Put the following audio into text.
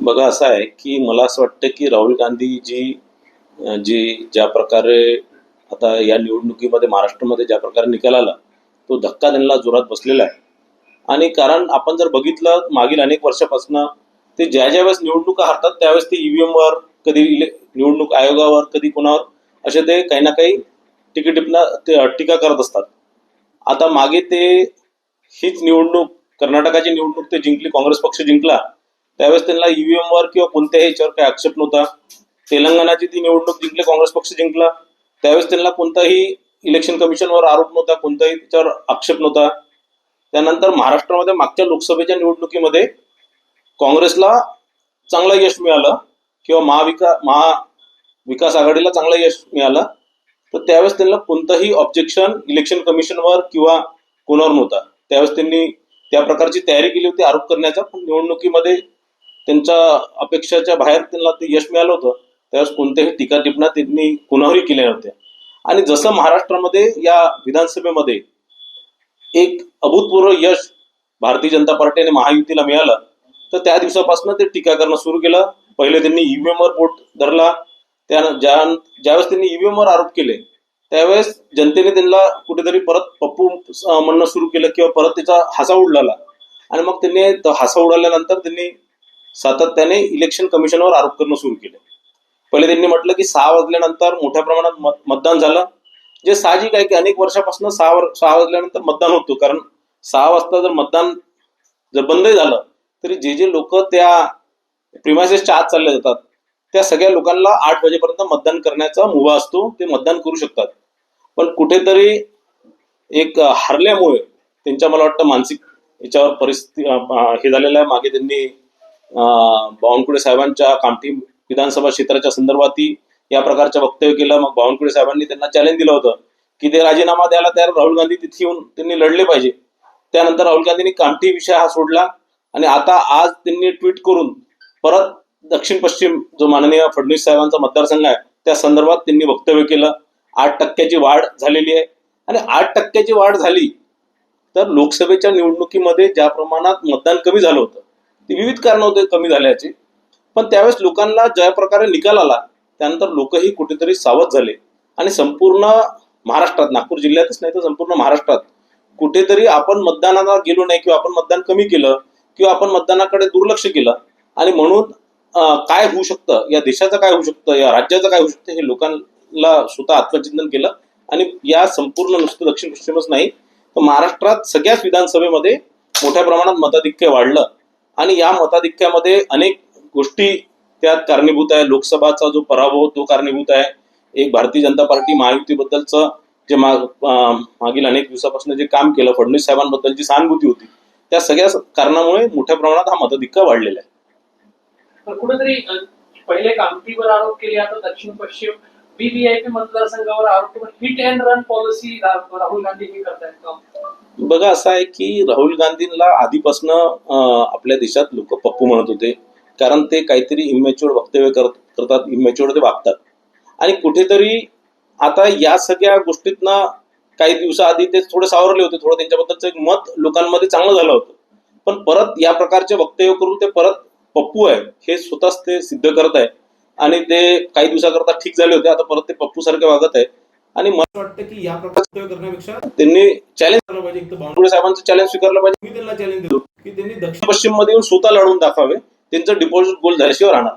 बघा असं आहे की मला असं वाटतं की राहुल गांधी जी जी ज्या प्रकारे आता या निवडणुकीमध्ये महाराष्ट्रामध्ये ज्या प्रकारे निकाल आला तो धक्का त्यांना जोरात बसलेला आहे. आणि कारण आपण जर बघितलं मागील अनेक वर्षापासून ते ज्या ज्या वेळेस निवडणुका हारतात त्यावेळेस ते ईव्हीएमवर कधी निवडणूक आयोगावर कधी कोणावर असे ते काही ना काही टिकीटिपना ते टीका करत असतात. आता मागे ते हीच निवडणूक कर्नाटकाची निवडणूक ते जिंकली काँग्रेस पक्ष जिंकला त्यावेळेस त्यांना ईव्हीएम वर किंवा कोणत्याही याच्यावर काही आक्षेप नव्हता. तेलंगणाची ती निवडणूक जिंकली काँग्रेस पक्ष जिंकला. त्यावेळेस त्यांना कोणताही इलेक्शन कमिशनवर आरोप नव्हता कोणताही त्याच्यावर आक्षेप नव्हता. त्यानंतर महाराष्ट्रामध्ये मागच्या लोकसभेच्या निवडणुकीमध्ये काँग्रेसला चांगलं यश मिळालं किंवा महाविका महाविकास आघाडीला चांगलं यश मिळालं. तर त्यावेळेस त्यांना कोणतंही ऑब्जेक्शन इलेक्शन कमिशनवर किंवा कोणावर नव्हता. त्यावेळेस त्यांनी त्या प्रकारची तयारी केली होती आरोप करण्याचा. पण निवडणुकीमध्ये त्यांच्या अपेक्षाच्या बाहेर त्यांना ते यश मिळालं होतं. त्यावेळेस कोणत्याही टीका टिपणा त्यांनी कुणावरही केल्या नव्हत्या. आणि जसं महाराष्ट्रामध्ये या विधानसभेमध्ये एक अभूतपूर्व यश भारतीय जनता पार्टी आणि महायुतीला मिळालं तर त्या दिवसापासून ते टीका करणं सुरू केलं. पहिले त्यांनी ईव्हीएम वर बोट धरला. त्या ज्या ज्यावेळेस त्यांनी ईव्हीएम वर आरोप केले त्यावेळेस जनतेने त्यांना कुठेतरी परत पप्पू म्हणणं सुरू केलं किंवा परत त्याचा हासा उडलाला. आणि मग त्यांनी हासा उडाल्यानंतर त्यांनी सातत्याने इलेक्शन कमिशनवर आरोप करणं सुरू केले. पहिले त्यांनी म्हटलं की सहा वाजल्यानंतर मोठ्या प्रमाणात मत- मतदान झालं. जे साहजिक आहे की अनेक वर्षापासून सहा वर सहा वाजल्यानंतर मतदान होतो. कारण सहा वाजता जर मतदान जर बंदही झालं तरी जे जे लोक त्या प्रिमायसेसच्या आत चालले जातात त्या सगळ्या लोकांना आठ वाजेपर्यंत मतदान करण्याचा मुभा असतो. ते मतदान करू शकतात. पण कुठेतरी एक हरल्यामुळे त्यांच्या मला वाटतं मानसिक याच्यावर परिस्थिती हे झालेलं आहे. मागे त्यांनी बावनकुळे साहेबांच्या कामठी विधानसभा क्षेत्राच्या संदर्भातही या प्रकारचं वक्तव्य केलं. मग बावनकुळे साहेबांनी त्यांना चॅलेंज दिलं होतं की ते राजीनामा द्यायला तयार राहुल गांधी तिथे येऊन त्यांनी लढले पाहिजे. त्यानंतर राहुल गांधींनी कामठी विषय हा सोडला आणि आता आज त्यांनी ट्विट करून परत दक्षिण पश्चिम जो माननीय फडणवीस साहेबांचा मतदारसंघ आहे त्या संदर्भात त्यांनी वक्तव्य केलं. आठ टक्क्याची वाढ झालेली आहे. आणि आठ टक्क्याची वाढ झाली तर लोकसभेच्या निवडणुकीमध्ये ज्या प्रमाणात मतदान कमी झालं होतं ती विविध कारण होते कमी झाल्याचे. पण त्यावेळेस लोकांना ज्या प्रकारे निकाल आला त्यानंतर लोकही कुठेतरी सावध झाले. आणि संपूर्ण महाराष्ट्रात नागपूर जिल्ह्यातच नाही तर संपूर्ण महाराष्ट्रात कुठेतरी आपण मतदानाला गेलो नाही किंवा आपण मतदान कमी केलं किंवा आपण मतदानाकडे दुर्लक्ष केलं. आणि म्हणून काय होऊ शकतं? या देशाचं काय होऊ शकतं? या राज्याचं काय होऊ शकतं? हे लोकांना स्वतः आत्मचिंतन केलं. आणि या संपूर्ण नुसतं दक्षिण पश्चिमच नाही तर महाराष्ट्रात सगळ्याच विधानसभेमध्ये मोठ्या प्रमाणात मताधिक्य वाढलं. आणि या मताधिक्यामध्ये अनेक गोष्टी त्यात कारणीभूत आहे. लोकसभाचा जो पराभव तो कारणीभूत आहे. एक भारतीय जनता पार्टी महायुतीबद्दलचं जे माग मागील अनेक दिवसापासून जे काम केलं फडणवीस साहेबांबद्दलची सहानुभूती होती त्या सगळ्या कारणामुळे मोठ्या प्रमाणात हा मतधिक्य वाढलेला आहे. कुठेतरी पहिले कामतीवर आरोप केले आता दक्षिण पश्चिम बीबीआयपी मतदारसंघावर आरोप hit and run policy Rahul Gandhi हे करतायत बघा असं आहे की राहुल गांधींना आधीपासनं आपल्या देशात लोक पप्पू म्हणत होते. कारण ते काहीतरी इमॅच्युअर वक्तव्य करत करतात इमॅच्युअर ते वागतात. आणि कुठेतरी आता या सगळ्या गोष्टीतनं काही दिवसाआधी ते थोडे सावरले होते. थोडं त्यांच्याबद्दलचं एक मत लोकांमध्ये चांगलं झालं होतं. पण परत या प्रकारचे वक्तव्य करून ते परत पप्पू आहे. हे स्वतःच ते सिद्ध करत आहे. आणि ते काही दिवसाकरता ठीक झाले होते. आता परत ते पप्पू सारखे वागत आहे. आणि मला वाटतं की या प्रकारचे करण्यापेक्षा त्यांनी चॅलेंज करायला पाहिजे एक तर बावनकुळे साहेबांचं चॅलेंज स्वीकारलं पाहिजे. मी त्यांना चॅलेंज देतो की त्यांनी दक्षिण पश्चिममध्ये येऊन स्वतः लढवून दाखवावे. त्यांचं डिपॉझिट गोल झाल्याशिवाय राहणार.